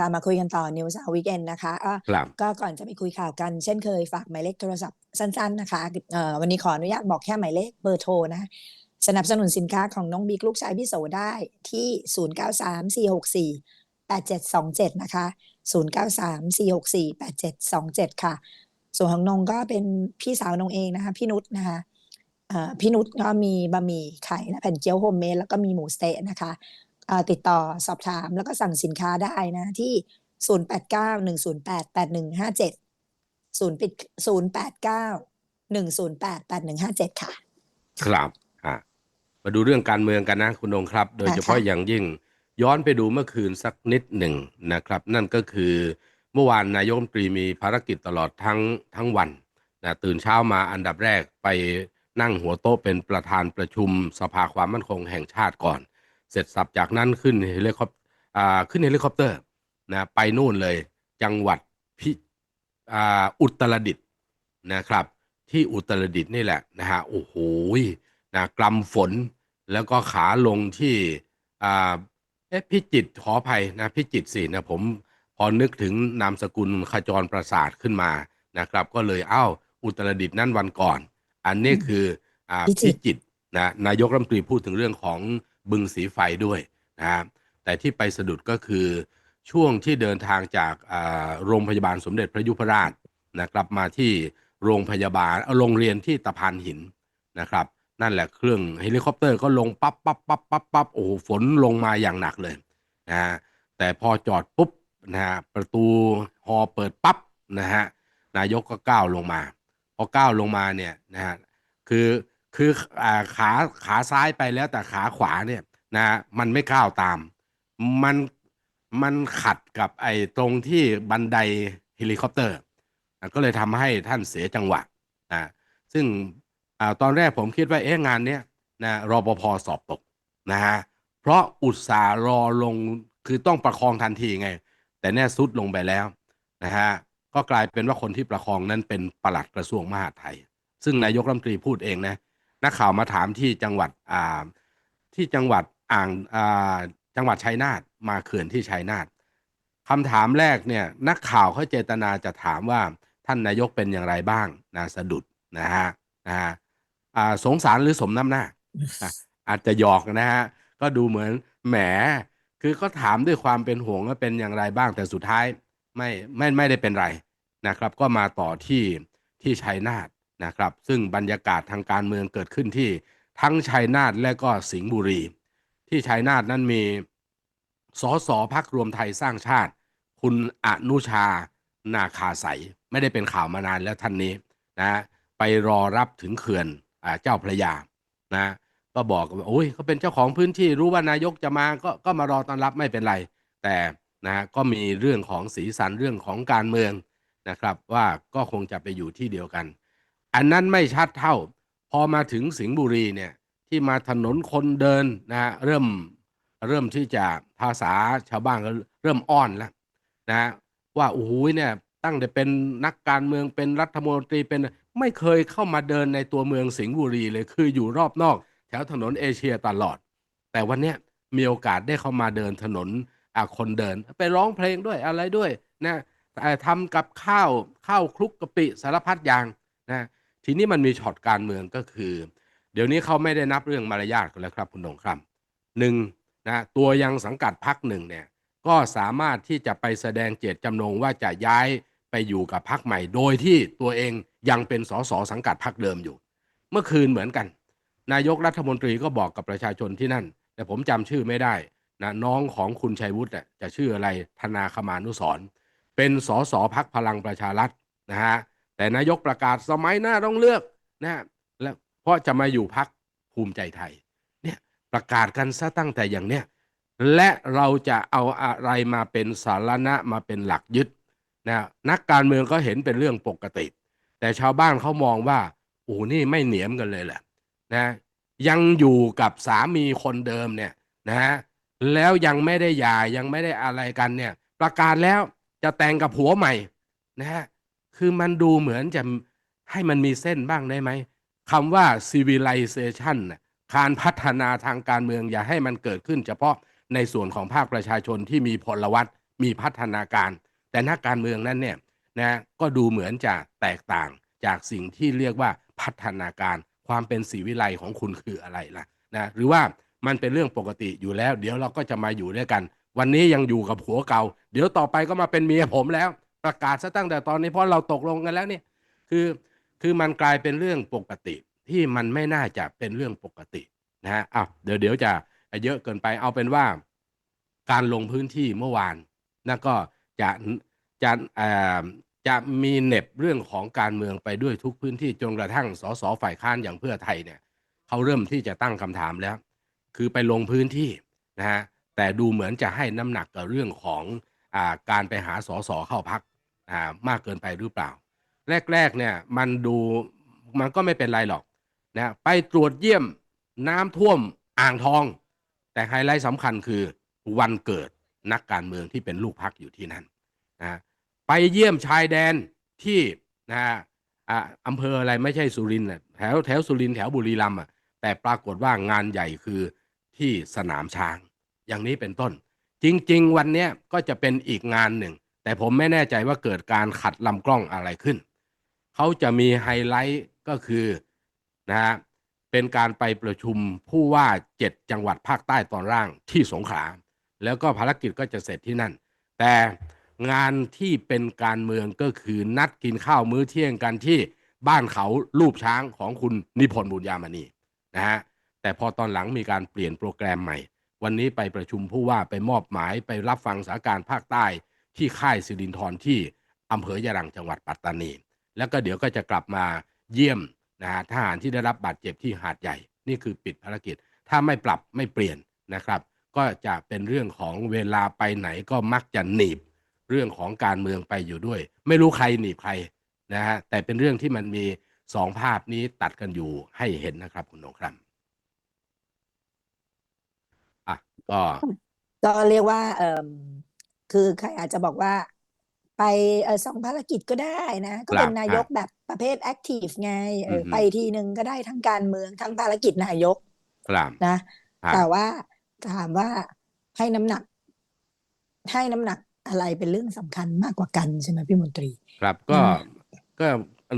ค่ะมาคุยกันต่อ News Hour Weekend นะคะอะครับก็ก่อนจะไปคุยข่าวกันเช่นเคยฝากหมายเลขโทรศัพท์สั้นๆนะคะเอ่อวันนี้ขออนุญาตบอกแค่หมายเลขเบอร์โทรนะ สนับสนุนสินค้าของน้องบิ๊กลูกชายพี่โสได้ที่ 0934648727 นะคะ 0934648727 ค่ะ ส่วนของนงก็เป็นพี่สาวนงเองนะคะ พี่นุชนะคะเอ่อพี่นุชก็มีบะหมี่ไข่และแผ่นเกี๊ยวโฮมเมดแล้วก็มีหมูสะเต๊ะนะคะเอ่อ ติดต่อสอบถามแล้วก็สั่งสินค้าได้นะที่ 0891088157 0ปิด089-108-8157 ค่ะ ครับอะมาดูเรื่องการเมืองกันนะคุณนงครับ โดยค่ะเฉพาะอย่างยิ่งย้อนไปดูเมื่อคืนสักนิดหนึ่งนะครับ นั่นก็คือเมื่อวานนายกรัฐมนตรีมีภารกิจตลอดทั้งทั้งวันนะตื่นเช้ามาอันดับแรกไปนั่งหัวโต๊ะเป็นประธานประชุมสภาความมั่นคงแห่งชาติก่อน เสร็จสับจากนั้นขึ้นเฮลิคอปอ่าขึ้นเฮลิคอปเตอร์นะไปนู่นเลย จังหวัดพิอ่าอุตรดิตถ์นะครับ ที่อุตรดิตถ์นี่แหละนะฮะโอ้โหนะกลำฝนแล้วก็ขาลงที่อ่าเอ๊ะพิจิตรขออภัยนะพิจิตรสินะผมพอนึกถึงนามสกุลขจรประสาทขึ้นมานะครับ ก็เลยเอ้า อุตรดิตถ์นั่นวันก่อน อันนี้คืออ่าพิจิพิตรจิตรนะนายกรัฐมนตรีพูดถึงเรื่องของ บึงสีไฟด้วยนะครับแต่ที่ไปสะดุดก็คือช่วงที่เดินทางจากโรงพยาบาลสมเด็จพระยุพราชนะกลับมาที่โรงพยาบาลโรงเรียนที่ตะพานหินนะครับ นั่นแหละเครื่องเฮลิคอปเตอร์ก็ลงปั๊บปั๊บปั๊บปั๊บปั๊บโอ้โหฝนลงมาอย่างหนักเลยนะฮะแต่พอจอดปุ๊บนะฮะประตูฮอเปิดปั๊บนะฮะนายกก็ก้าวลงมา พอก้าวลงมาเนี่ยนะฮะคือ คืออ่าขาขาซ้ายไปแล้วแต่ขาขวาเนี่ยนะฮะมันไม่ก้าวตาม มันมันขัดกับไอ้ตรงที่บันไดเฮลิคอปเตอร์อะก็เลยทำให้ท่านเสียจังหวะนะซึ่งอาตอนแรกผมคิดว่าเอ๊ะงานเนี้ยนะรปภสอบตกนะฮะเพราะอุตส่าห์รอลงคือต้องประคองทันทีไง แต่เนี่ยซุดลงไปแล้วนะฮะก็กลายเป็นว่าคนที่ประคองนั้นเป็นปลัดกระทรวงมหาดไทย ซึ่งนายกรัฐมนตรีพูดเองนะ นักข่าวมาถามที่จังหวัดอ่าที่จังหวัดอ่างอ่าจังหวัดชัยนาทมาเขื่อนที่ชัยนาทคำถามแรกเนี่ยนักข่าวเขาเจตนาจะถามว่าท่านนายกเป็นอย่างไรบ้างนะสะดุดนะฮะนะฮะอ่าสงสารหรือสมน้ำหน้า อาจจะหยอกนะฮะก็ดูเหมือนแหมคือเขาถามด้วยความเป็นห่วงว่าเป็นอย่างไรบ้างแต่สุดท้ายไม่ไม่ไม่ได้เป็นไรนะครับ ก็มาต่อที่ที่ชัยนาท นะครับ ซึ่งบรรยากาศทางการเมืองเกิดขึ้นที่ทั้งชัยนาทและก็สิงห์บุรี ที่ชัยนาทนั้นมีสสพักรวมไทยสร้างชาติ คุณอนุชา นาคาใส ไม่ได้เป็นข่าวมานานแล้วท่านนี้นะไปรอรับถึงเขื่อนอเจ้าพระยานะก็บอกว่าโอ้ยเขาเป็นเจ้าของพื้นที่รู้ว่านายกจะมาก็ก็มารอต้อนรับไม่เป็นไร แต่นะก็มีเรื่องของสีสันเรื่องของการเมืองนะครับ ว่าก็คงจะไปอยู่ที่เดียวกัน อันนั้นไม่ชัดเท่า พอมาถึงสิงห์บุรีเนี่ยที่มาถนนคนเดินนะฮะเริ่มเริ่มที่จะภาษาชาวบ้านก็เริ่มอ้อนแล้วนะว่าโอ้โหเนี่ยตั้งแต่เป็นนักการเมืองเป็นรัฐมนตรีเป็นไม่เคยเข้ามาเดินในตัวเมืองสิงห์บุรีเลยคืออยู่รอบนอก แถวถนนเอเชียตลอด แต่วันนี้มีโอกาสได้เข้ามาเดินถนนคนเดิน ไปร้องเพลงด้วยอะไรด้วยนะทำกับข้าวข้าวคลุกกะปิสารพัดอย่างนะ ทีนี้มันมีช็อตการเมืองก็คือ เดี๋ยวนี้เขาไม่ได้นับเรื่องมารยาทกันแล้วครับคุณดงครับหนึ่งนะตัวยังสังกัดพักหนึ่งเนี่ยก็สามารถที่จะไปแสดงเจตจำนงว่าจะย้ายไปอยู่กับพักใหม่ โดยที่ตัวเองยังเป็นสสสังกัดพักเดิมอยู่ เมื่อคืนเหมือนกัน นายกรัฐมนตรีก็บอกกับประชาชนที่นั่น แต่ผมจำชื่อไม่ได้นะน้องของคุณชัยวุฒิน่ะจะชื่ออะไรธนาคมานุสรเป็นสสพักพลังประชารัฐนะฮะ แต่นายกประกาศสมัยหน้าต้องเลือกนะฮะแล้วเพราะจะมาอยู่พักภูมิใจไทยเนี่ยประกาศกันซะตั้งแต่อย่างเนี้ยและเราจะเอาอะไรมาเป็นสารณะมาเป็นหลักยึดนะนักการเมืองก็เห็นเป็นเรื่องปกติ แต่ชาวบ้านเขามองว่าโอ้นี่ไม่เหนียมกันเลยแหละนะยังอยู่กับสามีคนเดิมเนี่ยนะฮะแล้วยังไม่ได้หย่ายังไม่ได้อะไรกันเนี่ย ประกาศแล้วจะแต่งกับผัวใหม่นะฮะ คือมันดูเหมือนจะให้มันมีเส้นบ้างได้ไหมคำว่า civilization น่ะการพัฒนาทางการเมืองอย่าให้มันเกิดขึ้น เฉพาะในส่วนของภาคประชาชนที่มีพลวัตมีพัฒนาการ แต่นักการเมืองนั้นเนี่ยนะก็ดูเหมือนจะแตกต่างจากสิ่งที่เรียกว่าพัฒนาการความเป็นสีวิไลของคุณคืออะไรล่ะนะหรือว่ามันเป็นเรื่องปกติอยู่แล้ว เดี๋ยวเราก็จะมาอยู่ด้วยกัน วันนี้ยังอยู่กับผัวเก่า เดี๋ยวต่อไปก็มาเป็นเมียผมแล้ว ประกาศซะตั้งแต่ตอนนี้เพราะเราตกลงกันแล้วเนี่ยคือคือมันกลายเป็นเรื่องปกติที่มันไม่น่าจะเป็นเรื่องปกตินะฮะอ้าวเดี๋ยวเดี๋ยวจะเยอะเกินไปเอาเป็นว่า การลงพื้นที่เมื่อวานนั่นก็จะจะจะมีเน็บเรื่องของการเมืองไปด้วยทุกพื้นที่จนกระทั่งสสฝ่ายค้านอย่างเพื่อไทยเนี่ยเขาเริ่มที่จะตั้งคำถามแล้ว คือไปลงพื้นที่นะฮะแต่ดูเหมือนจะให้น้ำหนักกับเรื่องของอการไปหาสสเข้าพัก อ่ามากเกินไปหรือเปล่า แรก ๆ เนี่ยมันดูมันก็ไม่เป็นไรหรอกนะไปตรวจเยี่ยมน้ำท่วมอ่างทอง แต่ไฮไลท์สำคัญคือวันเกิดนักการเมืองที่เป็นลูกพักอยู่ที่นั่นนะไปเยี่ยมชายแดนที่นะอ่าอำเภออะไรไม่ใช่สุรินทร์แถวแถวสุรินทร์แถวบุรีรัมย์อะแต่ปรากฏว่างานใหญ่คือที่สนามช้าง อย่างนี้เป็นต้น จริง ๆ วันเนี้ยก็จะเป็นอีกงานหนึ่ง แต่ผมไม่แน่ใจว่าเกิดการขัดลำกล้องอะไรขึ้น เขาจะมีไฮไลท์ก็คือนะฮะเป็นการไปประชุมผู้ว่าเจ็ดจังหวัดภาคใต้ตอนล่างที่สงขลาแล้วก็ภารกิจก็จะเสร็จที่นั่น แต่งานที่เป็นการเมืองก็คือนัดกินข้าวมื้อเที่ยงกันที่บ้านเขารูปช้างของคุณนิพนธ์บุญยามณีนะฮะแต่พอตอนหลังมีการเปลี่ยนโปรแกรมใหม่ วันนี้ไปประชุมผู้ว่าไปมอบหมายไปรับฟังสถานการณ์ภาคใต้ ที่ค่ายสิรินทรที่อำเภอยะรังจังหวัดปัตตานี แล้วก็เดี๋ยวก็จะกลับมาเยี่ยมนะฮะทหารที่ได้รับบาดเจ็บที่หาดใหญ่ นี่คือปิดภารกิจ ถ้าไม่ปรับไม่เปลี่ยนนะครับ ก็จะเป็นเรื่องของเวลาไปไหนก็มักจะหนีบ เรื่องของการเมืองไปอยู่ด้วย ไม่รู้ใครหนีบใครนะฮะแต่เป็นเรื่องที่มันมีสองภาพนี้ตัดกันอยู่ให้เห็นนะครับคุณนงครับอะก็ก็เรียกว่าเอ่ม คือใครอาจจะบอกว่า ไปเออสองภารกิจก็ได้นะ ก็เป็นครับนายกแบบประเภทแอคทีฟไงเอออฮึไปทีหนึ่งก็ได้ทั้งการเมืองทั้งภารกิจนายกครับนะครับแต่ว่าถามว่าให้น้ำหนัก ให้น้ำหนักอะไรเป็นเรื่องสำคัญมากกว่ากันใช่ไหมพี่มนตรี ครับก็อืมก็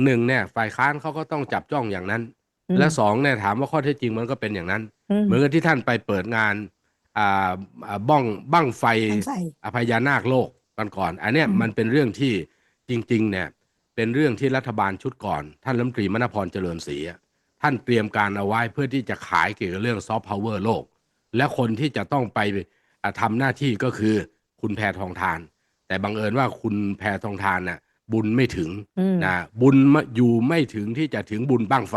หนึ่งเนี่ย ฝ่ายค้านเขาก็ต้องจับจ้องอย่างนั้นอืมและสองเนี่ยถามว่าข้อเท็จจริงมันก็เป็นอย่างนั้นอืมเหมือนกับที่ท่านไปเปิดงาน อ่าอ่าบ้องบั้งไฟบั้งไฟ อพญานาคโลกกันก่อนอันเนี้ยอืม มันเป็นเรื่องที่จริงๆเนี่ยเป็นเรื่องที่รัฐบาลชุดก่อน ท่านรัฐมนตรีมณพรเจริญศรีอะท่านเตรียมการเอาไว้เพื่อที่จะขายเกี่ยวกับเรื่องซอฟต์พาวเวอร์โลก และคนที่จะต้องไปอะทำหน้าที่ก็คือคุณแพทองทาน แต่บังเอิญว่าคุณแพทองทานน่ะบุญไม่ถึงอืมนะบุญไม่อยู่ไม่ถึงที่จะถึงบุญบั้งไฟ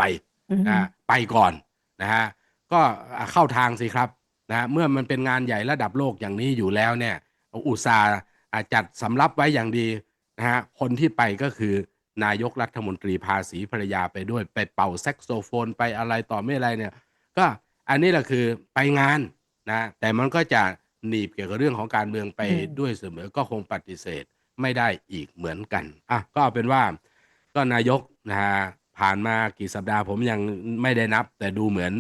อืม นะไปก่อนนะฮะก็เข้าทางสิครับ นะเมื่อมันเป็นงานใหญ่ระดับโลกอย่างนี้อยู่แล้วเนี่ยอุตสาห์จัดสำรับไว้อย่างดีนะฮะคนที่ไปก็คือนายกรัฐมนตรีพาสีภรรยาไปด้วยไปเป่าแซกโซโฟนไปอะไรต่อไม่อะไรเนี่ย ก็อันนี้แหละคือไปงานนะแต่มันก็จะหนีบเกี่ยวกับเรื่องของการเมืองไปด้วยเสมอก็คงปฏิเสธไม่ได้อีกเหมือนกันอะก็เอาเป็นว่าก็นายกนะฮะผ่านมากี่สัปดาห์ผมยังไม่ได้นับ แต่ดูเหมือน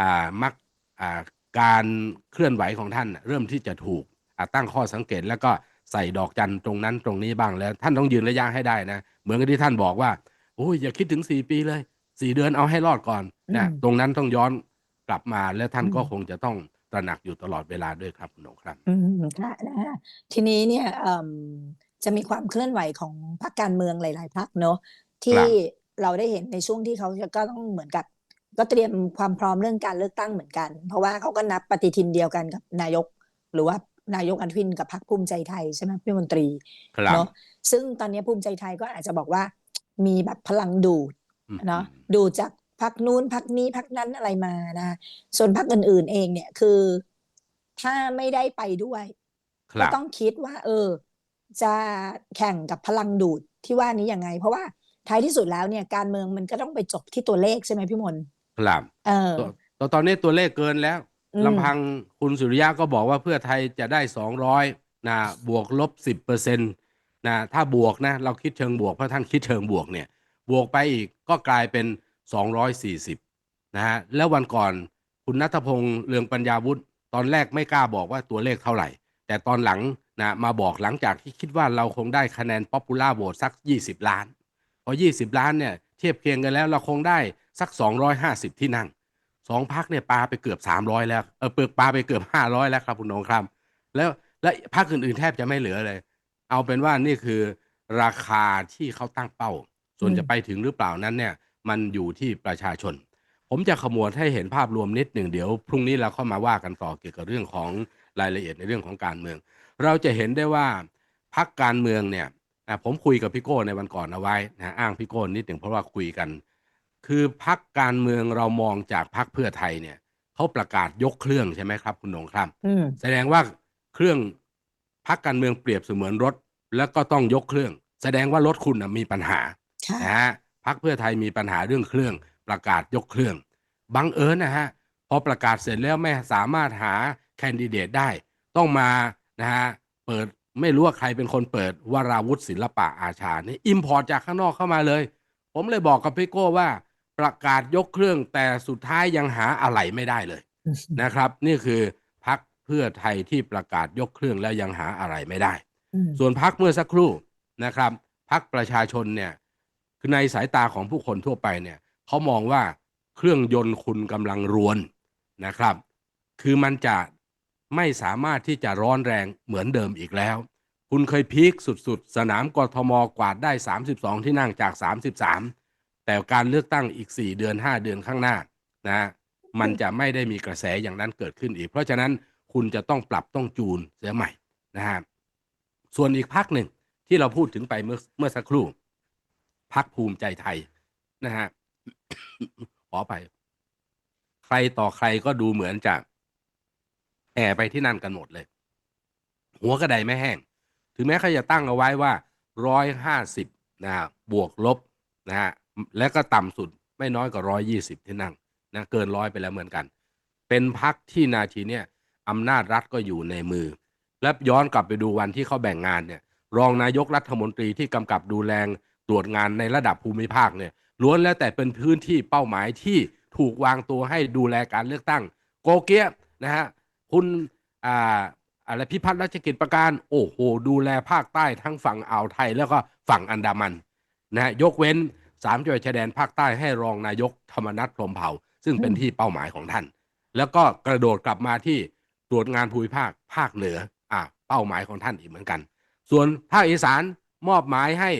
อ่ามักอ่า การเคลื่อนไหวของท่านน่ะเริ่มที่จะถูกอ่าตั้งข้อสังเกตแล้วก็ใส่ดอกจันตรงนั้นตรงนี้บ้างแล้ว ท่านต้องยืนระยะให้ได้นะเหมือนกับที่ท่านบอกว่าโอ้ยอย่าคิดถึงสี่ปีเลยสี่เดือนเอาให้รอดก่อนนะอืมตรงนั้นต้องย้อนกลับมาแล้วท่านอืมก็คงจะต้องตระหนักอยู่ตลอดเวลาด้วยครับคุณหนงครับอืมค่ะนะฮะทีนี้เนี่ยเอิ่มจะมีความเคลื่อนไหวของพรรคการเมืองหลาย ๆพรรคเนอะที่เราได้เห็นในช่วงที่เขาจะก็ต้องเหมือนกับ ก็เตรียมความพร้อมเรื่องการเลือกตั้งเหมือนกัน เพราะว่าเขาก็นับปฏิทินเดียวกันกับนายก หรือว่านายกอนุทินกับพรรคภูมิใจไทยใช่ไหมพี่มนตรีครับเนาะซึ่งตอนนี้ภูมิใจไทยก็อาจจะบอกว่า มีแบบพลังดูดอืมเนาะดูจากพักนู้นพักนี้พักนั้นอะไรมานะส่วนพักอื่นๆเองเนี่ยคือ ถ้าไม่ได้ไปด้วยคก็รับต้องคิดว่า เออ จะแข่งกับพลังดูดที่ว่านี้ยังไง เพราะว่าท้ายที่สุดแล้วเนี่ยการเมืองมันก็ต้องไปจบที่ตัวเลขใช่ไหมพี่มนต์ ครับเออ ตอนตอนนี้ตัวเลขเกินแล้วอืม ลำพังคุณสุริยะก็บอกว่าเพื่อไทยจะได้สองร้อยนะบวกลบสิบเปอร์เซ็นต์นะถ้าบวกนะ เราคิดเชิงบวก เพราะท่านคิดเชิงบวกเนี่ย บวกไปอีกก็กลายเป็นสองร้อยสี่สิบนะฮะ แล้ววันก่อนคุณนัทพงษ์เรืองปัญญาวุฒิตอนแรกไม่กล้าบอกว่าตัวเลขเท่าไหร่ แต่ตอนหลังนะมาบอกหลังจากที่คิดว่าเราคงได้คะแนนป๊อปปูล่าโหวตสัก 20 ล้าน พอ 20 ล้านเนี่ย เทียบเคียงกันแล้วเราคงได้ สัก 250 ที่นั่งสองพักเนี่ยปาไปเกือบ 300 แล้วเออเปิกปาไปเกือบ 500 แล้วครับคุณนงครับ แล้วและพักอื่นๆแทบจะไม่เหลือเลย เอาเป็นว่านี่คือราคาที่เขาตั้งเป้า ส่วนจะไปถึงหรือเปล่านั้นเนี่ย มันอยู่ที่ประชาชน ผมจะขมวดให้เห็นภาพรวมนิดหนึ่งเดี๋ยว พรุ่งนี้เราเข้ามาว่ากันต่อเกี่ยวกับเรื่องของรายละเอียดในเรื่องของการเมือง เราจะเห็นได้ว่าพักการเมืองเนี่ยผมคุยกับพี่โก้ในวันก่อนเอาไว้นะอ้างพี่โก้นิดหนึ่งเพราะว่าคุยกัน คือพักการเมืองเรามองจากพักเพื่อไทยเนี่ยเขาประกาศยกเครื่องใช่ไหมครับ คุณหนงครับ อืม แสดงว่าเครื่องพักการเมืองเปรียบเสมือนรถ แล้วก็ต้องยกเครื่อง แสดงว่ารถคุณน่ะมีปัญหาค่ะนะฮะพักเพื่อไทยมีปัญหาเรื่องเครื่อง ประกาศยกเครื่องบังเอิญนะฮะพอประกาศเสร็จแล้วไม่สามารถหาแคนดิเดตได้ ต้องมานะฮะเปิดไม่รู้ว่าใครเป็นคนเปิดวราวุฒิศิลปะอาชานี่อิมพอร์ตจากข้างนอกเข้ามาเลย ผมเลยบอกกับพี่โก้ว่า ประกาศยกเครื่องแต่สุดท้ายยังหาอะไรไม่ได้เลยนะครับ นี่คือพักเพื่อไทยที่ประกาศยกเครื่องแล้วยังหาอะไรไม่ได้อืมส่วนพักเมื่อสักครู่นะครับพักประชาชนเนี่ยคือในสายตาของผู้คนทั่วไปเนี่ยเขามองว่าเครื่องยนต์คุณกำลังรวนนะครับ คือมันจะไม่สามารถที่จะร้อนแรงเหมือนเดิมอีกแล้ว คุณเคยพีคสุดๆ สนามกทมกวาดได้ 32 ที่นั่งจาก 33 แต่การเลือกตั้งอีก 4 เดือน 5 เดือนข้างหน้านะมันจะไม่ได้มีกระแสอย่างนั้นเกิดขึ้นอีก เพราะฉะนั้นคุณจะต้องปรับต้องจูนเสียใหม่นะฮะส่วนอีกพักหนึ่งที่เราพูดถึงไปเมื่อเมื่อสักครู่พักภูมิใจไทยนะฮะขอไป ใครต่อใครก็ดูเหมือนจะแห่ไปที่นั่นกันหมดเลย หัวกระไดไม่แห้ง ถึงแม้เขาจะตั้งเอาไว้ว่าร้อยห้าสิบนะฮะบวกลบนะฮะ และก็ต่ำสุดไม่น้อยกว่าร้อยยี่สิบที่นั่งนะเกินร้อยไปแล้วเหมือนกัน เป็นพักที่นาทีเนี้ยอำนาจรัฐก็อยู่ในมือ และย้อนกลับไปดูวันที่เขาแบ่งงานเนี่ยรองนายกรัฐมนตรีที่กำกับดูแลตรวจงานในระดับภูมิภาคเนี่ยล้วนแล้วแต่เป็นพื้นที่เป้าหมายที่ถูกวางตัวให้ดูแลการเลือกตั้ง โกเกียนะฮะคุณอ่าอะไรพิพัฒน์รัชกิจประการโอ้โห ดูแลภาคใต้ทั้งฝั่งอ่าวไทยแล้วก็ฝั่งอันดามันนะฮะยกเว้น สามจังหวัดชายแดนภาคใต้ให้รองนายกธรรมนัฐพรมเผ่า ซึ่งเป็นที่เป้าหมายของท่าน แล้วก็กระโดดกลับมาที่ตรวจงานภูมิภาคภาคเหนืออ่าเป้าหมายของท่านอีกเหมือนกัน ส่วนภาคอีสานมอบหมายให้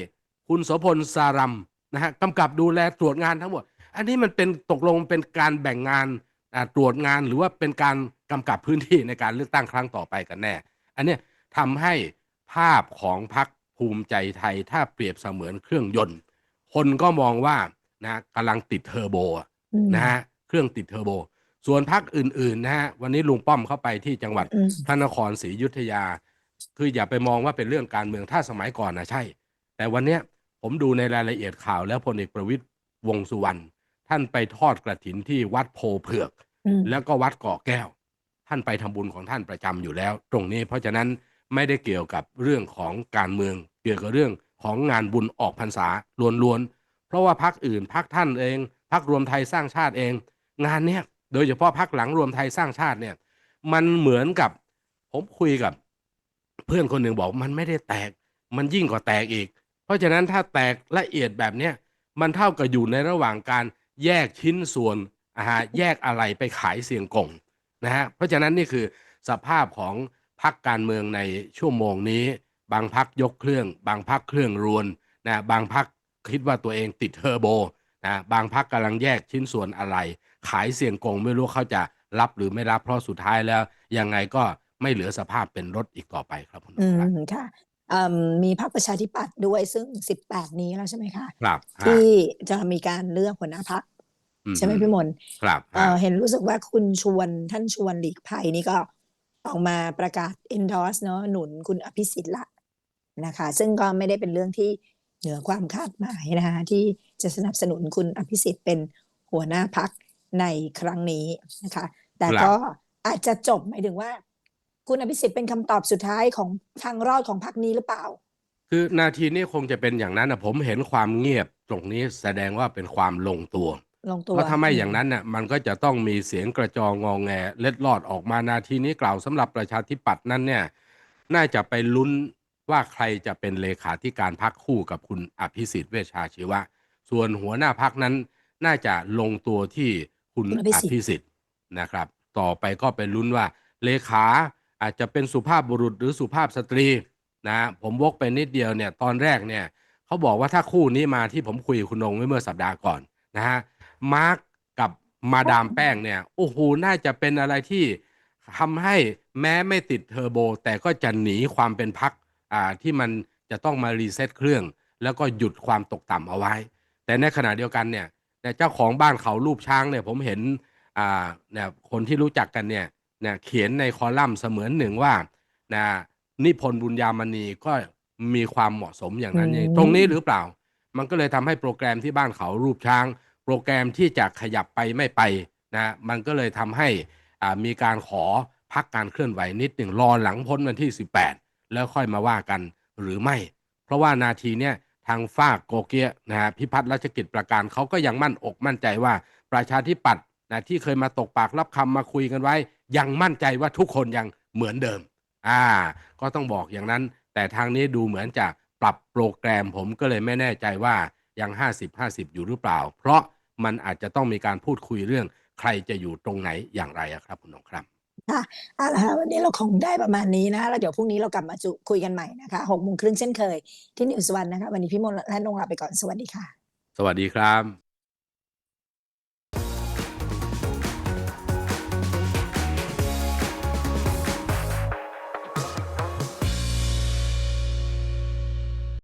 คุณโสพลสารัมนะฮะกำกับดูแลตรวจงานทั้งหมด อันนี้มันเป็นตกลงเป็นการแบ่งงานตรวจงานหรือว่าเป็นการกำกับพื้นที่ในการเลือกตั้งครั้งต่อไปกันแน่ อันนี้ทำให้ภาพของพรรคภูมิใจไทยถ้าเปรียบเสมือนเครื่องยนต์ คนก็มองว่านะกำลังติดเทอร์โบอะอืมนะฮะเครื่องติดเทอร์โบ ส่วนพักอื่นๆนะฮะวันนี้ลุงป้อมเข้าไปที่จังหวัดอืมพระนครศรีอยุธยา คืออย่าไปมองว่าเป็นเรื่องการเมืองถ้าสมัยก่อนนะใช่ แต่วันเนี้ยผมดูในรายละเอียดข่าวแล้วพลเอกประวิตยวงษ์สุวรรณท่านไปทอดกระถินที่วัดโพเผือกอืมแล้วก็วัดเกาะแก้ว ท่านไปทำบุญของท่านประจำอยู่แล้ว ตรงนี้เพราะฉะนั้นไม่ได้เกี่ยวกับเรื่องของการเมืองเกี่ยวกับเรื่อง ของงานบุญออกพรรษาล้วนๆ เพราะว่าพักอื่นพักท่านเองพักรวมไทยสร้างชาติเอง งานเนี้ยโดยเฉพาะพักหลังรวมไทยสร้างชาติเนี่ย มันเหมือนกับผมคุยกับ เพื่อนคนหนึ่งบอกมันไม่ได้แตก มันยิ่งกว่าแตกอีก เพราะฉะนั้นถ้าแตกละเอียดแบบเนี้ยมันเท่ากับอยู่ในระหว่างการแยกชิ้นส่วนอ่าฮะแยกอะไรไปขายเสียงกงนะฮะเพราะฉะนั้นนี่คือสภาพของพักการเมืองในชั่วโมงนี้ บางพักยกเครื่อง บางพักเครื่องรวนนะบางพักคิดว่าตัวเองติดเทอร์โบนะบางพักกำลังแยกชิ้นส่วนอะไร ขายเสียงกงไม่รู้เขาจะรับหรือไม่รับเพราะสุดท้ายแล้ว ยังไงก็ไม่เหลือสภาพเป็นรถอีกต่อไปครับคุณอืครัมค่ะเอิ่มมีพรรคประชาธิปัตย์ด้วยซึ่งสิบแปดนี้แล้วใช่ไหมคะครับฮะที่จะมีการเลือกหัวหน้าพรรคอืใช่ไหมพี่มนต์ครับเอ่ฮะอเห็นรู้สึกว่าคุณชวนท่านชวนหลีกภัยนี่ก็ออกมาประกาศ endorse เนาะหนุนคุณอภิสิทธิ์ละ นะคะ ซึ่งก็ไม่ได้เป็นเรื่องที่เหนือความคาดหมายนะคะที่จะสนับสนุนคุณอภิสิทธิ์เป็นหัวหน้าพักในครั้งนี้นะคะ แต่ก็อาจจะจบหมายถึงว่า คุณอภิสิทธิ์เป็นคำตอบสุดท้ายของทางรอดของพักนี้หรือเปล่า คือนาทีนี้คงจะเป็นอย่างนั้นนะผมเห็นความเงียบตรงนี้แสดงว่าเป็นความลงตัวลงตัวเพราะถ้าไม่อย่างนั้นน่ะมันก็จะต้องมีเสียงกระจองงองแงเล็ดลอดออกมานาทีนี้กล่าวสำหรับประชาธิปัตย์นั้นเนี่ย น่าจะไปลุ้น ว่าใครจะเป็นเลขาธิการพักคู่กับคุณอภิสิทธิ์เวชชาชีวะ ส่วนหัวหน้าพักนั้นน่าจะลงตัวที่คุณคุณออภิสิทธิ์ภิสิทธิ์นะครับ ต่อไปก็ไปลุ้นว่าเลขาอาจจะเป็นสุภาพบุรุษหรือสุภาพสตรีนะผมวกไปนิดเดียวเนี่ยตอนแรกเนี่ยเขาบอกว่าถ้าคู่นี้มาที่ผมคุยกับคุณนงไว้เมื่อสัปดาห์ก่อนนะฮะมาร์กกับมาดามแป้งเนี่ยโอ้โหน่าจะเป็นอะไรที่ทำให้แม้ไม่ติดเทอร์โบ แต่ก็จะหนีความเป็นพัก อ่าที่มันจะต้องมารีเซ็ตเครื่อง แล้วก็หยุดความตกต่ำเอาไว้ แต่ในขณะเดียวกันเนี่ยแต่เจ้าของบ้านเขารูปช้างเนี่ยผมเห็นอ่าเนี่ยคนที่รู้จักกันเนี่ยเนี่ยเขียนในคอลัมน์เสมือนหนึ่งว่านะนิพนธ์บุญญามณีก็มีความเหมาะสมอย่างนั้นอืมตรงนี้หรือเปล่า มันก็เลยทำให้โปรแกรมที่บ้านเขารูปช้าง โปรแกรมที่จะขยับไปไม่ไปนะมันก็เลยทำให้อ่ามีการขอพักการเคลื่อนไหวนิดหนึ่งรอหลังพ้นวันที่ 18 แล้วค่อยมาว่ากันหรือไม่ เพราะว่านาทีเนี้ยทางฝากโกเกียนะฮะพิพัฒน์รัชกิจประการเขาก็ยังมั่นอกมั่นใจว่าประชาธิปัตย์นะที่เคยมาตกปากรับคำมาคุยกันไว้ ยังมั่นใจว่าทุกคนยังเหมือนเดิม อ่า ก็ต้องบอกอย่างนั้น แต่ทางนี้ดูเหมือนจะปรับโปรแกรมผมก็เลยไม่แน่ใจว่ายัง 50 50 อยู่หรือเปล่า เพราะมันอาจจะต้องมีการพูดคุยเรื่องใครจะอยู่ตรงไหนอย่างไรครับคุณนงครับ เอาละค่ะวันนี้เราคงได้ประมาณนี้นะคะแล้วเดี๋ยวพรุ่งนี้เรากลับมาจุคุยกันใหม่นะคะหกโมงครึ่งเช่นเคยที่นิวส์วันนะคะ วันนี้พี่มนต์และนงลาไปก่อนสวัสดีค่ะ สวัสดีครับ